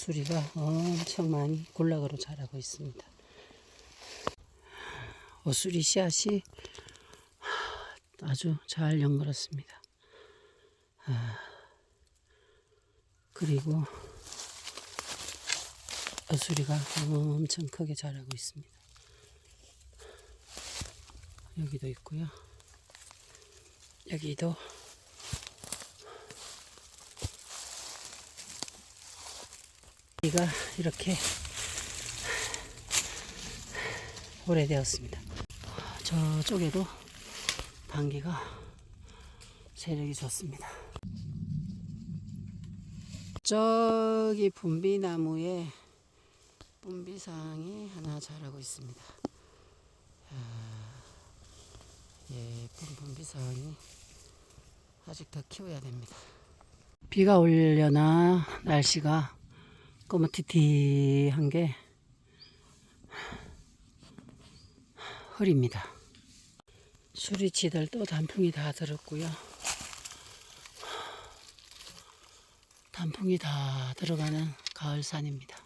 어수리가 엄청 많이 골락으로 자라고 있습니다. 어수리 씨앗이 아주 잘 연결었습니다. 아, 그리고 어수리가 엄청 크게 자라고 있습니다. 여기도 있고요. 여기도 여기가 이렇게 오래되었습니다. 저쪽에도 단기가 세력이 좋습니다. 저기 분비나무에 분비상이 하나 자라고 있습니다. 아, 예쁜 분비상이 아직 더 키워야 됩니다. 비가 오려나 날씨가 꼬무티티한 게 흐립니다. 수리치들도 단풍이 다 들었고요. 단풍이 다 들어가는 가을산입니다.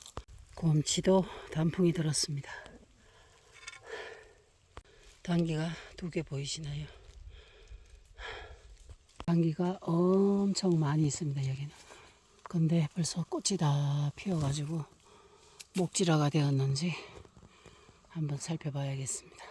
곰치도 단풍이 들었습니다. 단기가 두 개 보이시나요? 단기가 엄청 많이 있습니다, 여기는. 근데 벌써 꽃이 다 피어가지고 목질화가 되었는지 한번 살펴봐야겠습니다.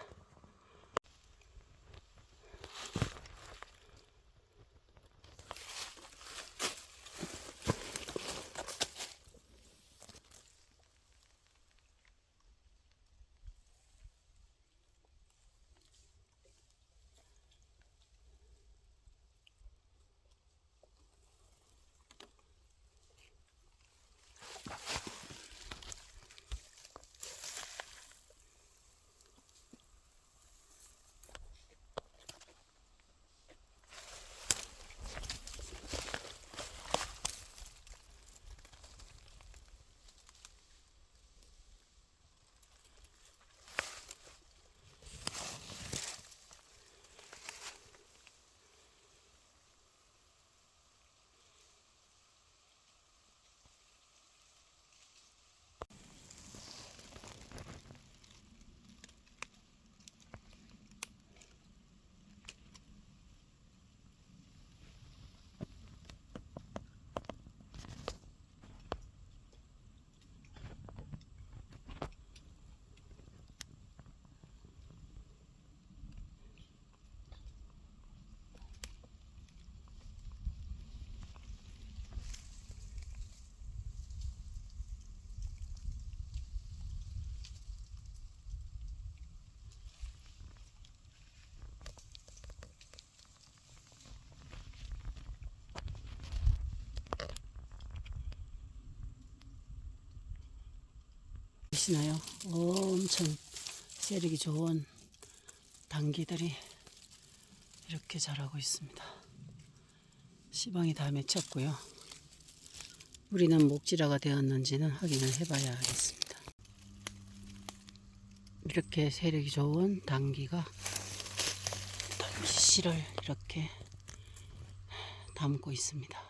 보시나요? 엄청 세력이 좋은 당기들이 이렇게 자라고 있습니다. 시방이 다 맺혔고요. 우리는 목질화가 되었는지는 확인을 해봐야 하겠습니다. 이렇게 세력이 좋은 당기가 씨를 이렇게 담고 있습니다.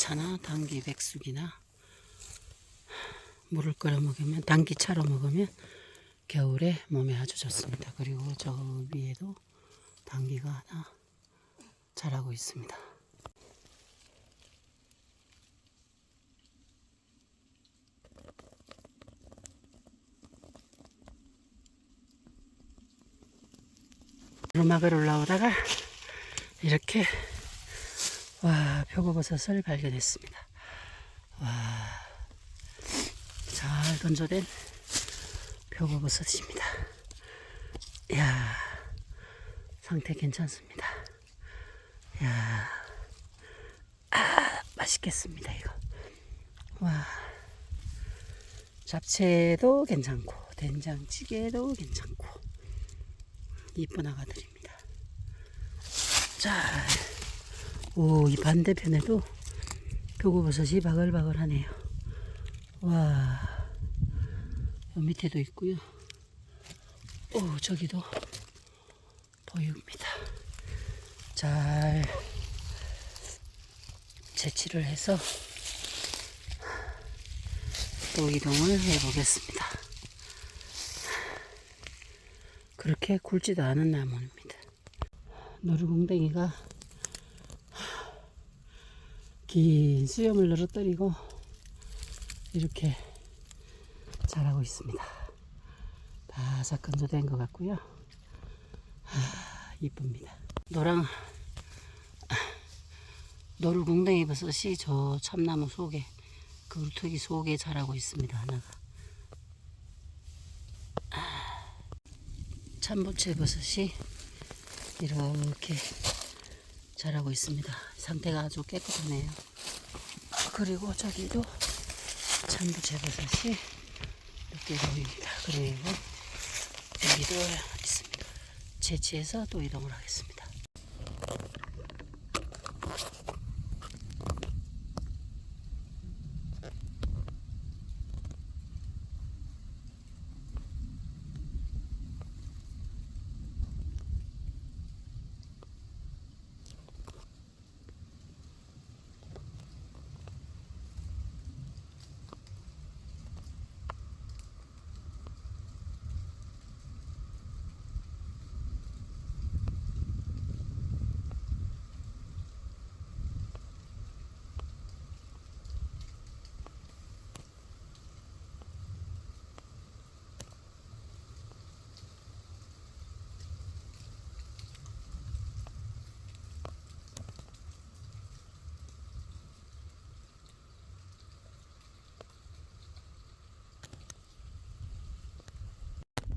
당기차나 당기 백숙이나 물을 끓여 먹으면 당기차로 먹으면 겨울에 몸에 아주 좋습니다. 그리고 저 위에도 당기가 하나 자라고 있습니다. 오르막을 올라오다가 이렇게 와 표고버섯을 발견했습니다. 와, 잘 건조된 표고버섯입니다. 야 상태 괜찮습니다. 야, 아, 맛있겠습니다, 이거. 와, 잡채도 괜찮고, 된장찌개도 괜찮고, 이쁜 아가들입니다. 자, 오, 이 반대편에도 표고버섯이 바글바글하네요. 와, 요 밑에도 있고요. 오, 저기도 보입니다. 잘 채취를 해서 또 이동을 해 보겠습니다. 그렇게 굵지도 않은 나무입니다. 노루궁뎅이가 긴 수염을 늘어뜨리고 이렇게 자라고 있습니다. 바삭 건조된 것 같고요. 아, 이쁩니다. 노랑 노루궁뎅이 버섯이 저 참나무 속에 그 우투기 속에 자라고 있습니다. 하나가 아, 참부채 버섯이 이렇게 자라고 있습니다. 상태가 아주 깨끗하네요. 그리고 저기도 참부채 버섯이 이렇게 보입니다. 그리고 여기도 있습니다. 채취해서 또 이동을 하겠습니다.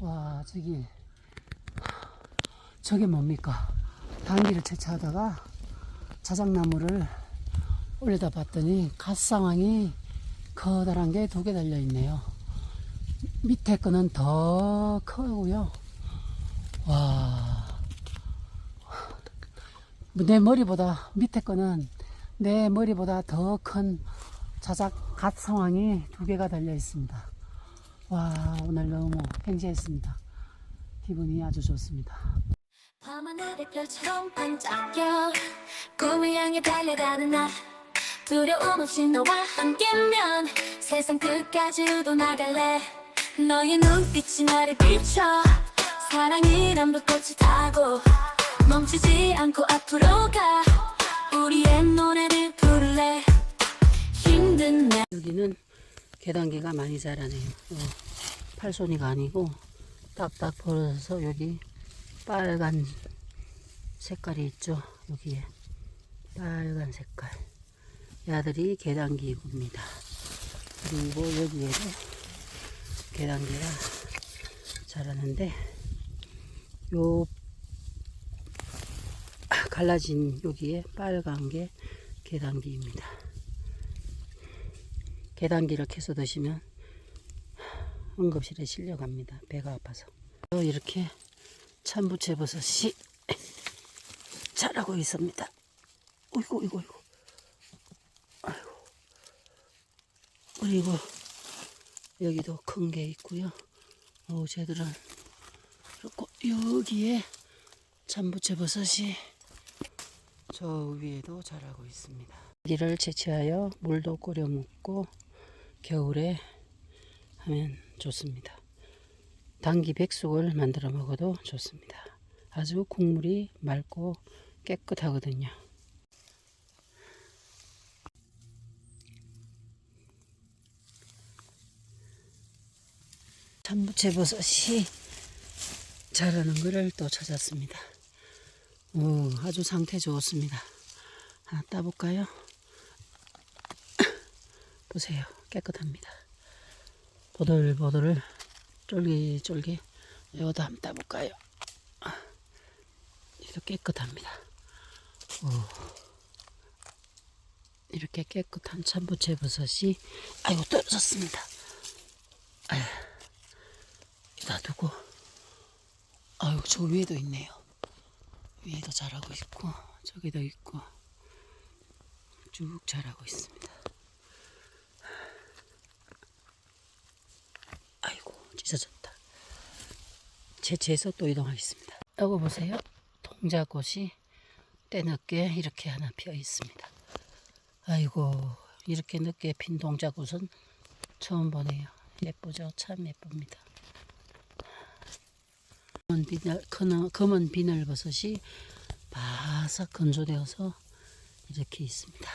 와 저기 저게 뭡니까? 단기를 채취하다가 자작나무를 올려다 봤더니 갓상황이 커다란 게 두 개 달려 있네요. 밑에 거는 더 크고요. 와. 내 머리보다 밑에 거는 내 머리보다 더 큰 자작 갓 상황이 두 개가 달려 있습니다. 와 오늘 너무 행지했습니다. 기분이 아주 좋습니다. 밤하늘의 별처럼 반짝여. 꿈을 향해 달려가는 나 두려움 없이 너와 함께면 세상 끝까지 우도 나갈래. 너의 눈빛이 나를 비춰. 사랑이란 불꽃을 타고 멈추지 않고 앞으로 가. 우리의 노래를 부를래. 힘든 내 여기는 계단기가 많이 자라네요. 어, 팔손이가 아니고 딱딱 벌어서 여기 빨간 색깔이 있죠. 여기에 빨간 색깔. 야들이 계단기입니다. 그리고 여기에도 계단기가 자라는데 요 갈라진 여기에 빨간 게 계단기입니다. 계단기를 캐서 드시면 응급실에 실려갑니다. 배가 아파서. 또 이렇게 참부채 버섯이 자라고 있습니다. 어이구, 어이구, 어이구. 아이고. 그리고 여기도 큰 게 있고요. 어, 쟤들은 그렇고 여기에 참부채 버섯이 저 위에도 자라고 있습니다. 기를 채취하여 물도 끓여 먹고 겨울에 하면 좋습니다. 당기 백숙을 만들어 먹어도 좋습니다. 아주 국물이 맑고 깨끗하거든요. 참부채버섯이 자라는 것을 또 찾았습니다. 오, 아주 상태 좋습니다. 하나 따볼까요? 보세요. 깨끗합니다. 보들보들 쫄깃쫄깃 이것도 한번 따볼까요? 이도 깨끗합니다. 오. 이렇게 깨끗한 참부채 버섯이 아이고 떨어졌습니다. 아휴, 놔두고 아유 저 위에도 있네요. 위에도 자라고 있고 저기도 있고 쭉 자라고 있습니다. 아이고 찢어졌다. 채취해서 또 이동하겠습니다. 여기 보세요. 동자꽃이 때늦게 이렇게 하나 피어 있습니다. 아이고 이렇게 늦게 핀 동자꽃은 처음 보네요. 예쁘죠? 참 예쁩니다. 검은 비늘, 검은- 검은 비늘 버섯이 바삭 건조되어서 이렇게 있습니다.